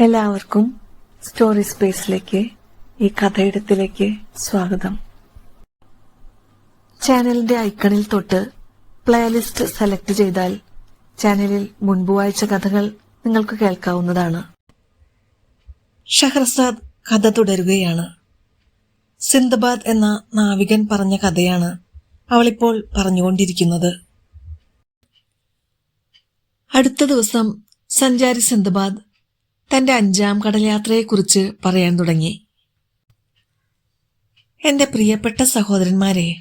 എല്ലാവർക്കും സ്റ്റോറി സ്പേസിലേക്ക് ഈ കഥയിടത്തിലേക്ക് സ്വാഗതം. ചാനലിന്റെ ഐക്കണിൽ തൊട്ട് പ്ലേലിസ്റ്റ് സെലക്ട് ചെയ്താൽ ചാനലിൽ മുൻപ് വായിച്ച കഥകൾ നിങ്ങൾക്ക് കേൾക്കാവുന്നതാണ്. ഷഹർസാദ് കഥ തുടരുകയാണ്. സിന്ദബാദ് എന്ന നാവികൻ പറഞ്ഞ കഥയാണ് അവളിപ്പോൾ പറഞ്ഞുകൊണ്ടിരിക്കുന്നത്. അടുത്ത ദിവസം സഞ്ചാരി സിന്ദബാദ് തന്റെ അഞ്ചാം കടൽയാത്രയെക്കുറിച്ച് പറയാൻ തുടങ്ങി. എന്റെ പ്രിയപ്പെട്ട സഹോദരന്മാരെ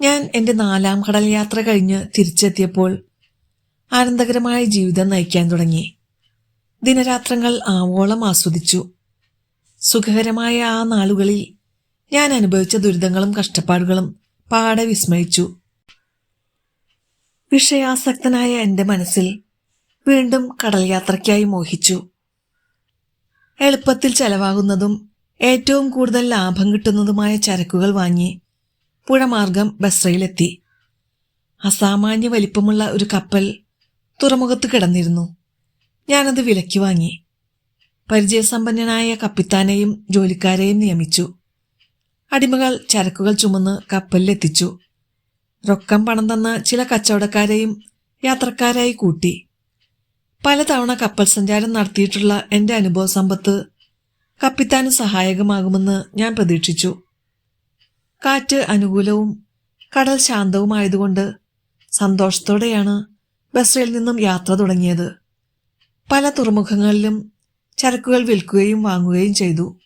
ഞാൻ എന്റെ നാലാം കടൽ യാത്ര കഴിഞ്ഞ് തിരിച്ചെത്തിയപ്പോൾ ആനന്ദകരമായ ജീവിതം നയിക്കാൻ തുടങ്ങി. ദിനരാത്രങ്ങൾ ആവോളം ആസ്വദിച്ചു. സുഖകരമായ ആ നാളുകളിൽ ഞാൻ അനുഭവിച്ച ദുരിതങ്ങളും കഷ്ടപ്പാടുകളും പാടെ വിസ്മയിച്ചു. വിഷയാസക്തനായ എന്റെ മനസ്സിൽ വീണ്ടും കടൽ യാത്രയ്ക്കായി മോഹിച്ചു. എളുപ്പത്തിൽ ചെലവാകുന്നതും ഏറ്റവും കൂടുതൽ ലാഭം കിട്ടുന്നതുമായ ചരക്കുകൾ വാങ്ങി പുഴമാർഗം ബസ്രയിലെത്തി. അസാമാന്യ വലിപ്പമുള്ള ഒരു കപ്പൽ തുറമുഖത്ത് കിടന്നിരുന്നു. ഞാനത് വിലക്കി വാങ്ങി. പരിചയസമ്പന്നനായ കപ്പിത്താനെയും ജോലിക്കാരെയും നിയമിച്ചു. അടിമകൾ ചരക്കുകൾ ചുമന്ന് കപ്പലിലെത്തിച്ചു. റൊക്കം പണം തന്ന ചില കച്ചവടക്കാരെയും യാത്രക്കാരായി കൂട്ടി. പലതവണ കപ്പൽ സഞ്ചാരം നടത്തിയിട്ടുള്ള എന്റെ അനുഭവ സമ്പത്ത് കപ്പിത്താന് സഹായകമാകുമെന്ന് ഞാൻ പ്രതീക്ഷിച്ചു. കാറ്റ് അനുകൂലവും കടൽ ശാന്തവുമായതുകൊണ്ട് സന്തോഷത്തോടെയാണ് ബസ്രയിൽ നിന്നും യാത്ര തുടങ്ങിയത്. പല തുറമുഖങ്ങളിലും ചരക്കുകൾ വിൽക്കുകയും വാങ്ങുകയും ചെയ്തു.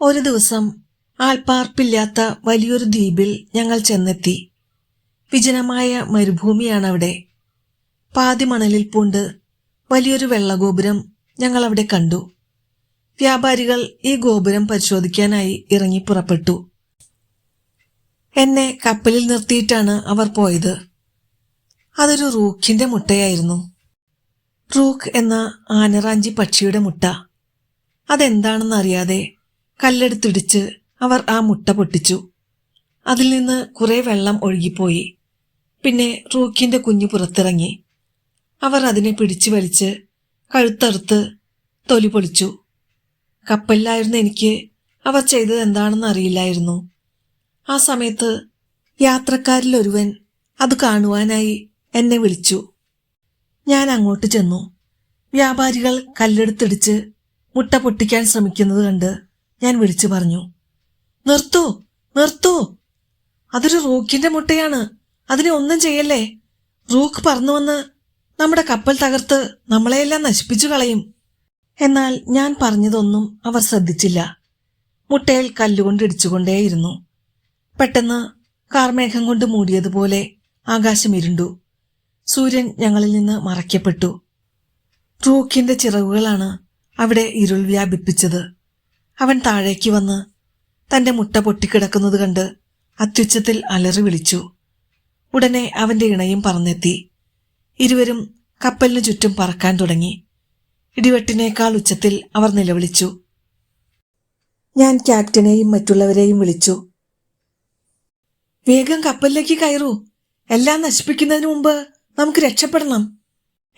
ഒരു ദിവസം ആൾപ്പാർപ്പില്ലാത്ത വലിയൊരു ദ്വീപിൽ ഞങ്ങൾ ചെന്നെത്തി. വിജനമായ മരുഭൂമിയാണ് അവിടെ പാതി മണലിൽ പൂണ്ട് വലിയൊരു വെള്ളഗോപുരം ഞങ്ങൾ അവിടെ കണ്ടു. വ്യാപാരികൾ ഈ ഗോപുരം പരിശോധിക്കാനായി ഇറങ്ങി പുറപ്പെട്ടു. എന്നെ കപ്പലിൽ നിർത്തിയിട്ടാണ് അവർ പോയത്. അതൊരു റൂഖിന്റെ മുട്ടയായിരുന്നു. റൂഖ് എന്ന ആനറാഞ്ചി പക്ഷിയുടെ മുട്ട. അതെന്താണെന്നറിയാതെ കല്ലെടുത്തിടിച്ച് അവർ ആ മുട്ട പൊട്ടിച്ചു. അതിൽ നിന്ന് കുറെ വെള്ളം ഒഴുകിപ്പോയി. പിന്നെ റൂക്കിന്റെ കുഞ്ഞു പുറത്തിറങ്ങി. അവർ അതിനെ പിടിച്ചു വലിച്ച് കഴുത്തറുത്ത് തൊലി പൊളിച്ചു. കപ്പലിലായിരുന്ന എനിക്ക് അവർ ചെയ്തത് എന്താണെന്ന് അറിയില്ലായിരുന്നു. ആ സമയത്ത് യാത്രക്കാരിൽ ഒരുവൻ അത് കാണുവാനായി എന്നെ വിളിച്ചു. ഞാൻ അങ്ങോട്ട് ചെന്നു. വ്യാപാരികൾ കല്ലെടുത്തിടിച്ച് മുട്ട പൊട്ടിക്കാൻ ശ്രമിക്കുന്നത് കണ്ട് ഞാൻ വിളിച്ചു പറഞ്ഞു നിർത്തൂ നിർത്തൂ. അതൊരു റൂക്കിന്റെ മുട്ടയാണ്. അതിനെ ഒന്നും ചെയ്യല്ലേ? റൂക്ക് പറന്നു വന്ന് നമ്മുടെ കപ്പൽ തകർത്ത് നമ്മളെയെല്ലാം നശിപ്പിച്ചു കളയും. എന്നാൽ ഞാൻ പറഞ്ഞതൊന്നും അവർ ശ്രദ്ധിച്ചില്ല. മുട്ടയിൽ കല്ലുകൊണ്ട് ഇടിച്ചുകൊണ്ടേയിരുന്നു. പെട്ടെന്ന് കാർമേഘം കൊണ്ട് മൂടിയതുപോലെ ആകാശം ഇരുണ്ടു. സൂര്യൻ ഞങ്ങളിൽ നിന്ന് മറയ്ക്കപ്പെട്ടു. റൂക്കിന്റെ ചിറകുകളാണ് അവിടെ ഇരുൾ വ്യാപിപ്പിച്ചത്. അവൻ താഴേക്ക് വന്ന് തന്റെ മുട്ട പൊട്ടിക്കിടക്കുന്നത് കണ്ട് അത്യുച്ചത്തിൽ അലറി വിളിച്ചു. ഉടനെ അവന്റെ ഇണയും പറന്നെത്തി. ഇരുവരും കപ്പലിനു ചുറ്റും പറക്കാൻ തുടങ്ങി. ഇടിവെട്ടിനേക്കാൾ ഉച്ചത്തിൽ അവർ നിലവിളിച്ചു. ഞാൻ ക്യാപ്റ്റനെയും മറ്റുള്ളവരെയും വിളിച്ചു. വേഗം കപ്പലിലേക്ക് കയറൂ. എല്ലാം നശിപ്പിക്കുന്നതിന് മുമ്പ് നമുക്ക് രക്ഷപ്പെടണം.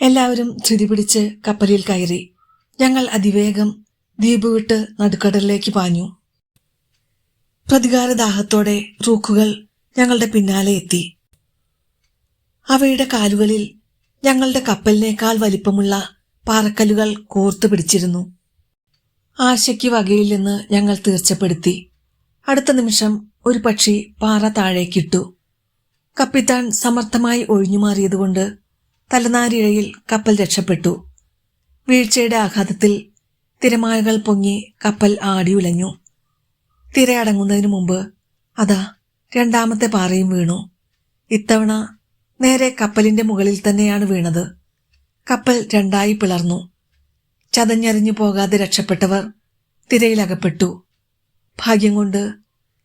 എല്ലാവരും ധൃതി പിടിച്ച് കപ്പലിൽ കയറി. ഞങ്ങൾ അതിവേഗം ദ്വീപ് വിട്ട് നടുക്കടലിലേക്ക് പാഞ്ഞു. പ്രതികാരദാഹത്തോടെ റൂക്കുകൾ ഞങ്ങളുടെ പിന്നാലെ എത്തി. അവയുടെ കാലുകളിൽ ഞങ്ങളുടെ കപ്പലിനേക്കാൾ വലിപ്പമുള്ള പാറക്കല്ലുകൾ കോർത്തു പിടിച്ചിരുന്നു. ആശയ്ക്ക് വകയില്ലെന്ന് ഞങ്ങൾ തീർച്ചപ്പെടുത്തി. അടുത്ത നിമിഷം ഒരു പക്ഷി പാറ താഴേക്കിട്ടു കപ്പിത്താൻ സമർത്ഥമായി ഒഴിഞ്ഞുമാറിയതുകൊണ്ട് തലനാരിഴയിൽ കപ്പൽ രക്ഷപ്പെട്ടു. വീഴ്ചയുടെ ആഘാതത്തിൽ തിരമാലകൾ പൊങ്ങി കപ്പൽ ആടിയുലഞ്ഞു തിരയടങ്ങുന്നതിനു മുമ്പ് അതാ രണ്ടാമത്തെ പാറയും വീണു. ഇത്തവണ നേരെ കപ്പലിന്റെ മുകളിൽ തന്നെയാണ് വീണത്. കപ്പൽ രണ്ടായി പിളർന്നു. ചതഞ്ഞരിഞ്ഞു പോകാതെ രക്ഷപ്പെട്ടവർ തിരയിലകപ്പെട്ടു. ഭാഗ്യം കൊണ്ട്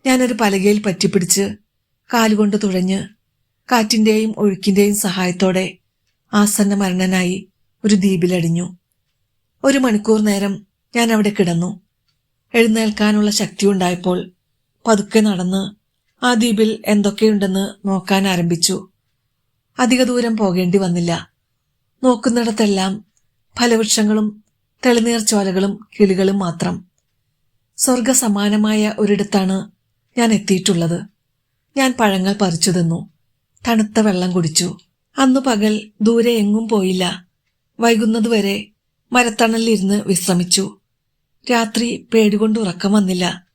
ഞാനൊരു പലകയിൽ പറ്റിപ്പിടിച്ച് കാലുകൊണ്ട് തുഴഞ്ഞ് കാറ്റിന്റെയും ഒഴുക്കിന്റെയും സഹായത്തോടെ ആസന്ന മരണനായി ഒരു ദ്വീപിലടിഞ്ഞു. ഒരു മണിക്കൂർ നേരം ഞാൻ അവിടെ കിടന്നു. എഴുന്നേൽക്കാനുള്ള ശക്തി ഉണ്ടായപ്പോൾ പതുക്കെ നടന്ന് ആ ദ്വീപിൽ എന്തൊക്കെയുണ്ടെന്ന് നോക്കാൻ ആരംഭിച്ചു. അധിക ദൂരം പോകേണ്ടി വന്നില്ല. നോക്കുന്നിടത്തെല്ലാം ഫലവൃക്ഷങ്ങളും തെളിനീർ ചോലകളും കിളികളും മാത്രം. സ്വർഗസമാനമായ ഒരിടത്താണ് ഞാൻ എത്തിയിട്ടുള്ളത്. ഞാൻ പഴങ്ങൾ പറിച്ചു തിന്നു. തണുത്ത വെള്ളം കുടിച്ചു. അന്നു പകൽ ദൂരെ എങ്ങും പോയില്ല. വൈകുന്നതുവരെ മരത്തണലിരുന്ന് വിശ്രമിച്ചു. രാത്രി പേടികൊണ്ട് ഉറക്കം വന്നില്ല.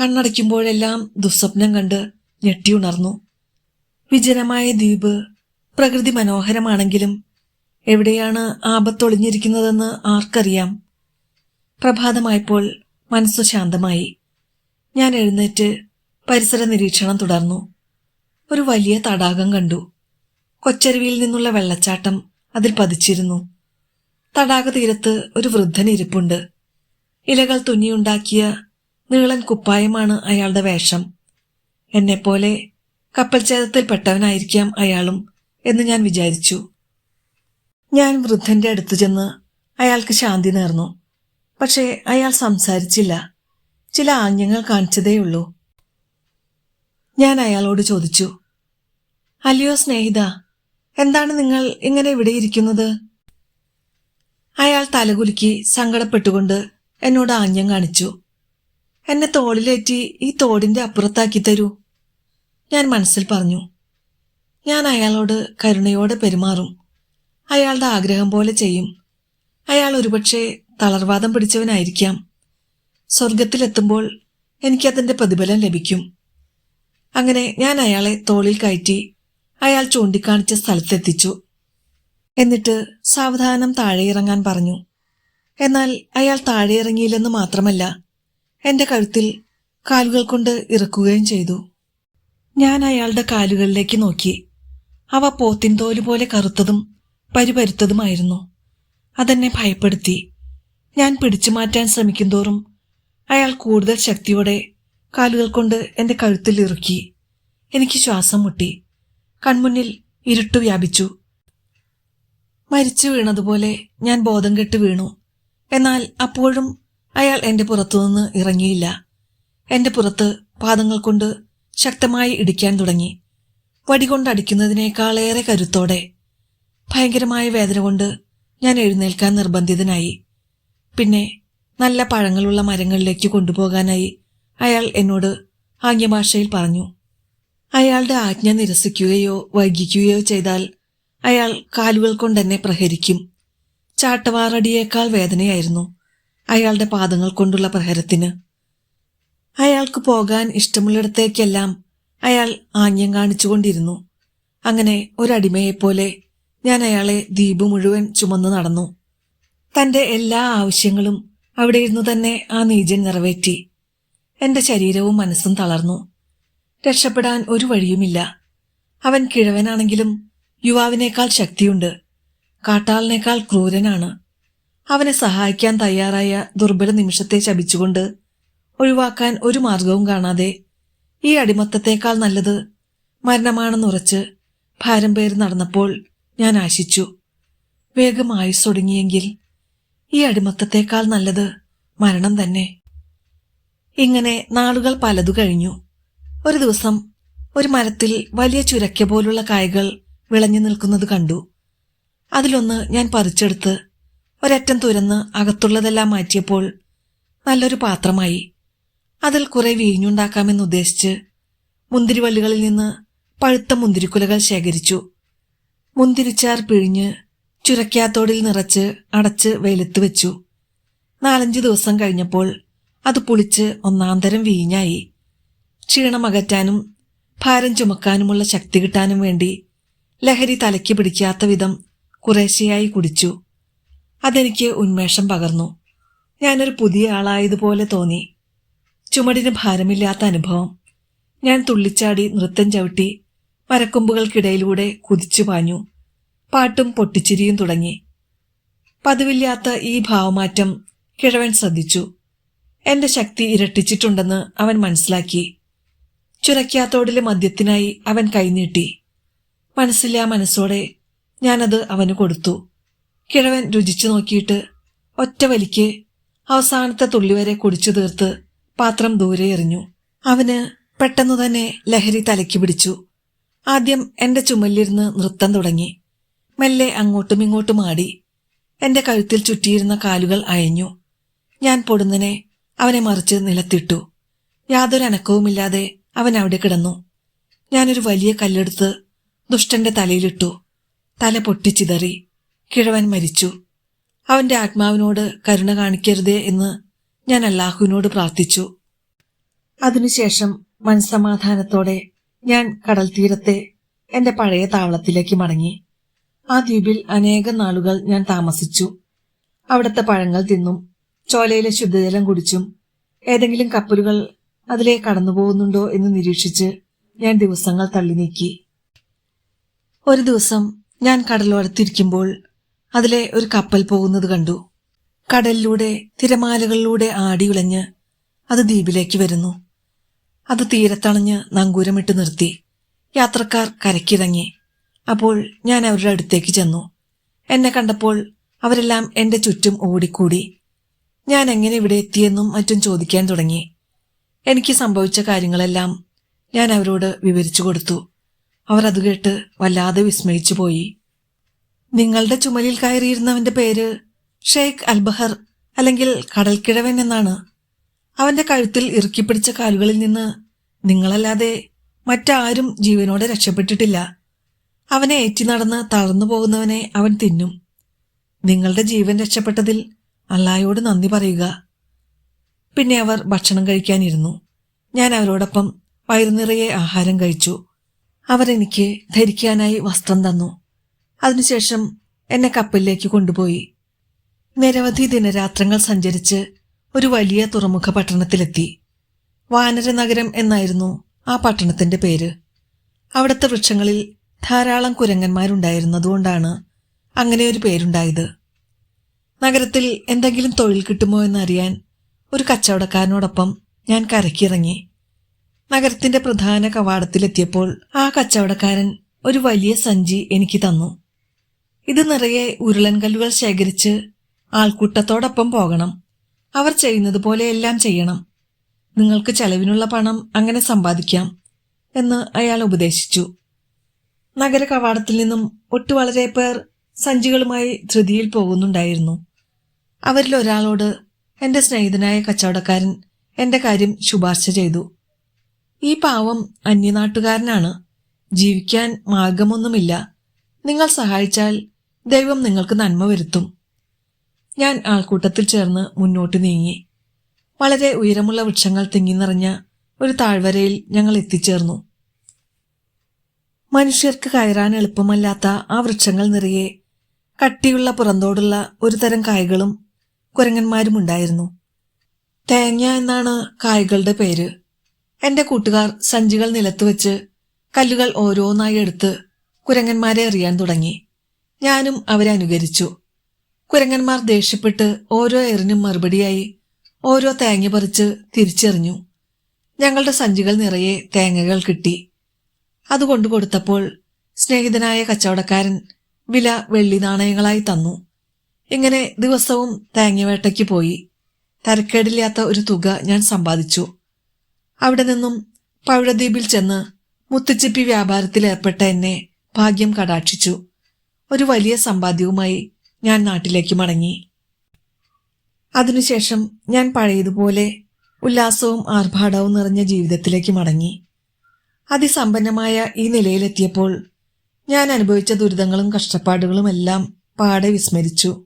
കണ്ണടയ്ക്കുമ്പോഴെല്ലാം ദുസ്വപ്നം കണ്ട് ഞെട്ടിയുണർന്നു വിജനമായ ദ്വീപ് പ്രകൃതി മനോഹരമാണെങ്കിലും എവിടെയാണ് ആപത്തൊളിഞ്ഞിരിക്കുന്നതെന്ന് ആർക്കറിയാം. പ്രഭാതമായപ്പോൾ മനസ്സു ശാന്തമായി. ഞാൻ എഴുന്നേറ്റ് പരിസര നിരീക്ഷണം തുടർന്നു. ഒരു വലിയ തടാകം കണ്ടു. കൊച്ചരുവിയിൽ നിന്നുള്ള വെള്ളച്ചാട്ടം അതിൽ പതിച്ചിരുന്നു. തടാക തീരത്ത് ഒരു വൃദ്ധൻ ഇരിപ്പുണ്ട് ഇലകൾ തുന്നിയുണ്ടാക്കിയ നീളൻ കുപ്പായമാണ് അയാളുടെ വേഷം. എന്നെപ്പോലെ കപ്പൽ ഛേദത്തിൽപ്പെട്ടവനായിരിക്കാം അയാളും എന്ന് ഞാൻ വിചാരിച്ചു. ഞാൻ വൃദ്ധന്റെ അടുത്ത് ചെന്ന് അയാൾക്ക് ശാന്തി നേർന്നു. പക്ഷേ അയാൾ സംസാരിച്ചില്ല. ചില ആംഗ്യങ്ങൾ കാണിച്ചതേയുള്ളൂ. ഞാൻ അയാളോട് ചോദിച്ചു അല്ലയോ സ്നേഹിത എന്താണ് നിങ്ങൾ ഇങ്ങനെ ഇവിടെ ഇരിക്കുന്നത്? അയാൾ തലകുലുക്കി സങ്കടപ്പെട്ടുകൊണ്ട് എന്നോട് ആംഗ്യം കാണിച്ചു എന്നെ തോളിലേറ്റി ഈ തോടിന്റെ അപ്പുറത്താക്കി തരൂ ഞാൻ മനസ്സിൽ പറഞ്ഞു. ഞാൻ അയാളോട് കരുണയോടെ പെരുമാറും. അയാളുടെ ആഗ്രഹം പോലെ ചെയ്യും. അയാൾ ഒരുപക്ഷെ തളർവാദം പിടിച്ചവനായിരിക്കാം. സ്വർഗത്തിലെത്തുമ്പോൾ എനിക്കതിന്റെ പ്രതിഫലം ലഭിക്കും. അങ്ങനെ ഞാൻ അയാളെ തോളിൽ കയറ്റി അയാൾ ചൂണ്ടിക്കാണിച്ച സ്ഥലത്തെത്തിച്ചു. എന്നിട്ട് സാവധാനം താഴെ ഇറങ്ങാൻ പറഞ്ഞു. എന്നാൽ അയാൾ താഴെ ഇറങ്ങിയില്ലെന്ന് മാത്രമല്ല എന്റെ കഴുത്തിൽ കാലുകൾ കൊണ്ട് ഇറക്കുകയും ചെയ്തു. ഞാൻ അയാളുടെ കാലുകളിലേക്ക് നോക്കി. അവ പോലെ കറുത്തതും പരിപരുത്തതുമായിരുന്നു. അതെന്നെ ഭയപ്പെടുത്തി. ഞാൻ പിടിച്ചു മാറ്റാൻ ശ്രമിക്കുന്തോറും അയാൾ കൂടുതൽ ശക്തിയോടെ കാലുകൾ കൊണ്ട് എന്റെ കഴുത്തിൽ ഇറുക്കി എനിക്ക് ശ്വാസം മുട്ടി. കൺമുന്നിൽ ഇരുട്ട് വ്യാപിച്ചു. മരിച്ചു വീണതുപോലെ ഞാൻ ബോധം കെട്ട് വീണു. എന്നാൽ അപ്പോഴും അയാൾ എന്റെ പുറത്തുനിന്ന് ഇറങ്ങിയില്ല. എന്റെ പുറത്ത് പാദങ്ങൾ കൊണ്ട് ശക്തമായി ഇടിക്കാൻ തുടങ്ങി. വടികൊണ്ടടിക്കുന്നതിനേക്കാളേറെ കരുത്തോടെ ഭയങ്കരമായ വേദന കൊണ്ട് ഞാൻ എഴുന്നേൽക്കാൻ നിർബന്ധിതനായി. പിന്നെ നല്ല പഴങ്ങളുള്ള മരങ്ങളിലേക്ക് കൊണ്ടുപോകാനായി അയാൾ എന്നോട് ആംഗ്യഭാഷയിൽ പറഞ്ഞു. അയാളുടെ ആജ്ഞ നിരസിക്കുകയോ വൈകിക്കുകയോ ചെയ്താൽ അയാൾ കാലുകൾ കൊണ്ടെന്നെ പ്രഹരിക്കും. ചാട്ടവാറടിയേക്കാൾ വേദനയായിരുന്നു അയാളുടെ പാദങ്ങൾ കൊണ്ടുള്ള പ്രഹരത്തിന്. അയാൾക്ക് പോകാൻ ഇഷ്ടമുള്ളിടത്തേക്കെല്ലാം അയാൾ ആംഗ്യം കാണിച്ചുകൊണ്ടിരുന്നു. അങ്ങനെ ഒരടിമയെപ്പോലെ ഞാൻ അയാളെ ദ്വീപ് മുഴുവൻ ചുമന്ന് നടന്നു. തന്റെ എല്ലാ ആവശ്യങ്ങളും അവിടെ ഇരുന്നു തന്നെ ആ നീജൻ നിറവേറ്റി. എന്റെ ശരീരവും മനസ്സും തളർന്നു. രക്ഷപ്പെടാൻ ഒരു വഴിയുമില്ല. അവൻ കിഴവനാണെങ്കിലും യുവാവിനേക്കാൾ ശക്തിയുണ്ട്. കാട്ടാളിനേക്കാൾ ക്രൂരനാണ്. അവനെ സഹായിക്കാൻ തയ്യാറായ ദുർബല നിമിഷത്തെ ശപിച്ചുകൊണ്ട് ഒഴിവാക്കാൻ ഒരു മാർഗവും കാണാതെ ഈ അടിമത്തത്തേക്കാൾ നല്ലത് മരണമാണെന്നുറച്ച് ഭാരം പേര് നടന്നപ്പോൾ ഞാൻ ആശിച്ചു. വേഗം ആയുസ്സൊടുങ്ങിയെങ്കിൽ ഈ അടിമത്തത്തേക്കാൾ നല്ലത് മരണം തന്നെ. ഇങ്ങനെ നാളുകൾ പലതു കഴിഞ്ഞു. ഒരു ദിവസം ഒരു മരത്തിൽ വലിയ ചുരക്ക പോലുള്ള കായകൾ വിളഞ്ഞു നിൽക്കുന്നത് കണ്ടു. അതിലൊന്ന് ഞാൻ പറിച്ചെടുത്ത് ഒരറ്റം തുരന്ന് അകത്തുള്ളതെല്ലാം മാറ്റിയപ്പോൾ നല്ലൊരു പാത്രമായി അതിൽ കുറെ വീഞ്ഞുണ്ടാക്കാമെന്ന് ഉദ്ദേശിച്ച് മുന്തിരിവള്ളികളിൽ നിന്ന് പഴുത്ത മുന്തിരിക്കുലകൾ ശേഖരിച്ചു. മുന്തിരിച്ചാർ പിഴിഞ്ഞ് ചുരക്കാത്തോടിൽ നിറച്ച് അടച്ച് വെയിലത്ത് വെച്ചു. നാലഞ്ച് ദിവസം കഴിഞ്ഞപ്പോൾ അത് പുളിച്ച് ഒന്നാന്തരം വീഞ്ഞായി. ക്ഷീണമകറ്റാനും ഭാരം ചുമക്കാനുമുള്ള ശക്തി കിട്ടാനും വേണ്ടി ലഹരി തലയ്ക്ക് പിടിക്കാത്ത വിധം കുറേശ്ശെയായി കുടിച്ചു. അതെനിക്ക് ഉന്മേഷം പകർന്നു. ഞാനൊരു പുതിയ ആളായതുപോലെ തോന്നി. ചുമടിന് ഭാരമില്ലാത്ത അനുഭവം. ഞാൻ തുള്ളിച്ചാടി നൃത്തം ചവിട്ടി മരക്കൊമ്പുകൾക്കിടയിലൂടെ കുതിച്ചു പാഞ്ഞു. പാട്ടും പൊട്ടിച്ചിരിയും തുടങ്ങി. പതിവില്ലാത്ത ഈ ഭാവമാറ്റം കിഴവൻ ശ്രദ്ധിച്ചു. എന്റെ ശക്തി ഇരട്ടിച്ചിട്ടുണ്ടെന്ന് അവൻ മനസ്സിലാക്കി. ചുരക്കാത്തോടിലെ മദ്യത്തിനായി അവൻ കൈനീട്ടി. മനസ്സില്ലാ മനസ്സോടെ ഞാനത് അവന് കൊടുത്തു. കിഴവൻ രുചിച്ചു നോക്കിയിട്ട് ഒറ്റ വലിക്ക് അവസാനത്തെ തുള്ളിവരെ കുടിച്ചു തീർത്ത് പാത്രം ദൂരെ എറിഞ്ഞു. അവന് പെട്ടെന്നു തന്നെ ലഹരി തലയ്ക്ക് പിടിച്ചു. ആദ്യം എന്റെ ചുമലിരുന്ന് നൃത്തം തുടങ്ങി. മെല്ലെ അങ്ങോട്ടും ഇങ്ങോട്ടും ആടി. എന്റെ കഴുത്തിൽ ചുറ്റിയിരുന്ന കാലുകൾ അയഞ്ഞു. ഞാൻ പൊടുന്നനെ അവനെ മറിച്ച് നിലത്തിട്ടു. യാതൊരു അനക്കവുമില്ലാതെ അവൻ അവിടെ കിടന്നു. ഞാനൊരു വലിയ കല്ലെടുത്ത് ദുഷ്ടന്റെ തലയിലിട്ടു. തല പൊട്ടിച്ചിതറി. കിഴവൻ മരിച്ചു. അവന്റെ ആത്മാവിനോട് കരുണ കാണിക്കരുതേ എന്ന് ഞാൻ അല്ലാഹുവിനോട് പ്രാർത്ഥിച്ചു. അതിനുശേഷം മനസമാധാനത്തോടെ ഞാൻ കടൽ തീരത്തെ എന്റെ പഴയ താവളത്തിലേക്ക് മടങ്ങി. ആ ദ്വീപിൽ അനേകം നാളുകൾ ഞാൻ താമസിച്ചു. അവിടുത്തെ പഴങ്ങൾ തിന്നും ചോലയിലെ ശുദ്ധജലം കുടിച്ചും ഏതെങ്കിലും കപ്പലുകൾ അതിലെ കടന്നുപോകുന്നുണ്ടോ എന്ന് നിരീക്ഷിച്ച് ഞാൻ ദിവസങ്ങൾ തള്ളി നീക്കി. ഒരു ദിവസം ഞാൻ കടലോരത്തിരിക്കുമ്പോൾ അതിലെ ഒരു കപ്പൽ പോകുന്നത് കണ്ടു. കടലിലൂടെ തിരമാലകളിലൂടെ ആടിയുളഞ്ഞ് അത് ദ്വീപിലേക്ക് വരുന്നു. അത് തീരത്തണഞ്ഞ് നങ്കൂരമിട്ട് നിർത്തി. യാത്രക്കാർ കരക്കിറങ്ങി അപ്പോൾ ഞാൻ അവരുടെ അടുത്തേക്ക് ചെന്നു. എന്നെ കണ്ടപ്പോൾ അവരെല്ലാം എന്റെ ചുറ്റും ഓടിക്കൂടി. ഞാൻ എങ്ങനെ ഇവിടെ എത്തിയെന്നും മറ്റും ചോദിക്കാൻ തുടങ്ങി. എനിക്ക് സംഭവിച്ച കാര്യങ്ങളെല്ലാം ഞാൻ അവരോട് വിവരിച്ചു കൊടുത്തു. അവർ അത് കേട്ട് വല്ലാതെ വിസ്മയിച്ചു പോയി നിങ്ങളുടെ ചുമലിൽ കയറിയിരുന്നവന്റെ പേര് ഷെയ്ഖ് അൽബഹർ അല്ലെങ്കിൽ കടൽക്കിഴവൻ എന്നാണ്. അവന്റെ കഴുത്തിൽ ഇറുക്കിപ്പിടിച്ച കാലുകളിൽ നിന്ന് നിങ്ങളല്ലാതെ മറ്റാരും ജീവനോടെ രക്ഷപ്പെട്ടിട്ടില്ല. അവനെ ഏറ്റി നടന്ന് തളർന്നു പോകുന്നവനെ അവൻ തിന്നും. നിങ്ങളുടെ ജീവൻ രക്ഷപ്പെട്ടതിൽ അള്ളായോട് നന്ദി പറയുക. പിന്നെ അവർ ഭക്ഷണം കഴിക്കാനിരുന്നു. ഞാൻ അവരോടൊപ്പം വയറുനിറയെ ആഹാരം കഴിച്ചു. അവരെനിക്ക് ധരിക്കാനായി വസ്ത്രം തന്നു. അതിനുശേഷം എന്നെ കപ്പലിലേക്ക് കൊണ്ടുപോയി. നിരവധി ദിനരാത്രങ്ങൾ സഞ്ചരിച്ച് ഒരു വലിയ തുറമുഖ പട്ടണത്തിലെത്തി. വാനര നഗരം എന്നായിരുന്നു ആ പട്ടണത്തിന്റെ പേര്. അവിടുത്തെ വൃക്ഷങ്ങളിൽ ധാരാളം കുരങ്ങന്മാരുണ്ടായിരുന്നതുകൊണ്ടാണ് അങ്ങനെ ഒരു പേരുണ്ടായത്. നഗരത്തിൽ എന്തെങ്കിലും തൊഴിൽ കിട്ടുമോ എന്നറിയാൻ ഒരു കച്ചവടക്കാരനോടൊപ്പം ഞാൻ കരക്കിറങ്ങി നഗരത്തിന്റെ പ്രധാന കവാടത്തിലെത്തിയപ്പോൾ ആ കച്ചവടക്കാരൻ ഒരു വലിയ സഞ്ചി എനിക്ക് തന്നു. ഇത് നിറയെ ഉരുളൻകല്ലുകൾ ശേഖരിച്ച് ആൾക്കൂട്ടത്തോടൊപ്പം പോകണം. അവർ ചെയ്യുന്നത് പോലെ എല്ലാം ചെയ്യണം. നിങ്ങൾക്ക് ചെലവിനുള്ള പണം അങ്ങനെ സമ്പാദിക്കാം എന്ന് അയാൾ ഉപദേശിച്ചു. നഗര കവാടത്തിൽ നിന്നും ഒട്ടു വളരെ പേർ സഞ്ചികളുമായി ധൃതിയിൽ പോകുന്നുണ്ടായിരുന്നു. അവരിൽ ഒരാളോട് എന്റെ സ്നേഹിതനായ കച്ചവടക്കാരൻ എന്റെ കാര്യം ശുപാർശ ചെയ്തു. ഈ പാവം അന്യനാട്ടുകാരനാണ്. ജീവിക്കാൻ മാർഗമൊന്നുമില്ല. നിങ്ങൾ സഹായിച്ചാൽ ദൈവം നിങ്ങൾക്ക് നന്മ വരുത്തും. ഞാൻ ആൾക്കൂട്ടത്തിൽ ചേർന്ന് മുന്നോട്ട് നീങ്ങി. വളരെ ഉയരമുള്ള വൃക്ഷങ്ങൾ തിങ്ങി നിറഞ്ഞ ഒരു താഴ്വരയിൽ ഞങ്ങൾ എത്തിച്ചേർന്നു. മനുഷ്യർക്ക് കയറാൻ എളുപ്പമല്ലാത്ത ആ വൃക്ഷങ്ങൾ നിറയെ കട്ടിയുള്ള പുറന്തോടുള്ള ഒരു തരം കായ്കളും കുരങ്ങന്മാരും ഉണ്ടായിരുന്നു. തേങ്ങ എന്നാണ് കായകളുടെ പേര്. എന്റെ കൂട്ടുകാർ സഞ്ചികൾ നിലത്ത് വെച്ച് കല്ലുകൾ ഓരോന്നായി എടുത്ത് കുരങ്ങന്മാരെ അറിയാൻ തുടങ്ങി. ഞാനും അവരെ അനുകരിച്ചു. കുരങ്ങന്മാർ ദേഷ്യപ്പെട്ട് ഓരോ എറിനും മറുപടിയായി ഓരോ തേങ്ങ പറിച്ച് തിരിച്ചെറിഞ്ഞു. ഞങ്ങളുടെ സഞ്ചികൾ നിറയെ തേങ്ങകൾ കിട്ടി. അത് കൊണ്ടു കൊടുത്തപ്പോൾ സ്നേഹിതനായ കച്ചവടക്കാരൻ വില വെള്ളി നാണയങ്ങളായി തന്നു. ഇങ്ങനെ ദിവസവും തേങ്ങവേട്ടയ്ക്ക് പോയി. തരക്കേടില്ലാത്ത ഒരു തുക ഞാൻ സമ്പാദിച്ചു. അവിടെ നിന്നും പവിഴദ്വീപിൽ ചെന്ന് മുത്തുച്ചിപ്പി വ്യാപാരത്തിൽ ഏർപ്പെട്ട എന്നെ ഭാഗ്യം കടാക്ഷിച്ചു. ഒരു വലിയ സമ്പാദ്യവുമായി ഞാൻ നാട്ടിലേക്ക് മടങ്ങി. അതിനുശേഷം ഞാൻ പഴയതുപോലെ ഉല്ലാസവും ആർഭാടവും നിറഞ്ഞ ജീവിതത്തിലേക്ക് മടങ്ങി. അതിസമ്പന്നമായ ഈ നിലയിലെത്തിയപ്പോൾ ഞാൻ അനുഭവിച്ച ദുരിതങ്ങളും കഷ്ടപ്പാടുകളും എല്ലാം പാടെ വിസ്മരിച്ചു.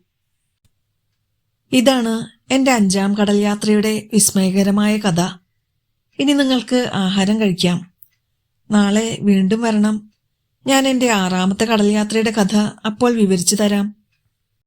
ഇതാണ് എന്റെ അഞ്ചാം കടൽ യാത്രയുടെ വിസ്മയകരമായ കഥ. ഇനി നിങ്ങൾക്ക് ആഹാരം കഴിക്കാം. നാളെ വീണ്ടും വരണം. ഞാൻ എന്റെ ആറാമത്തെ കടൽ യാത്രയുടെ കഥ അപ്പോൾ വിവരിച്ചു തരാം.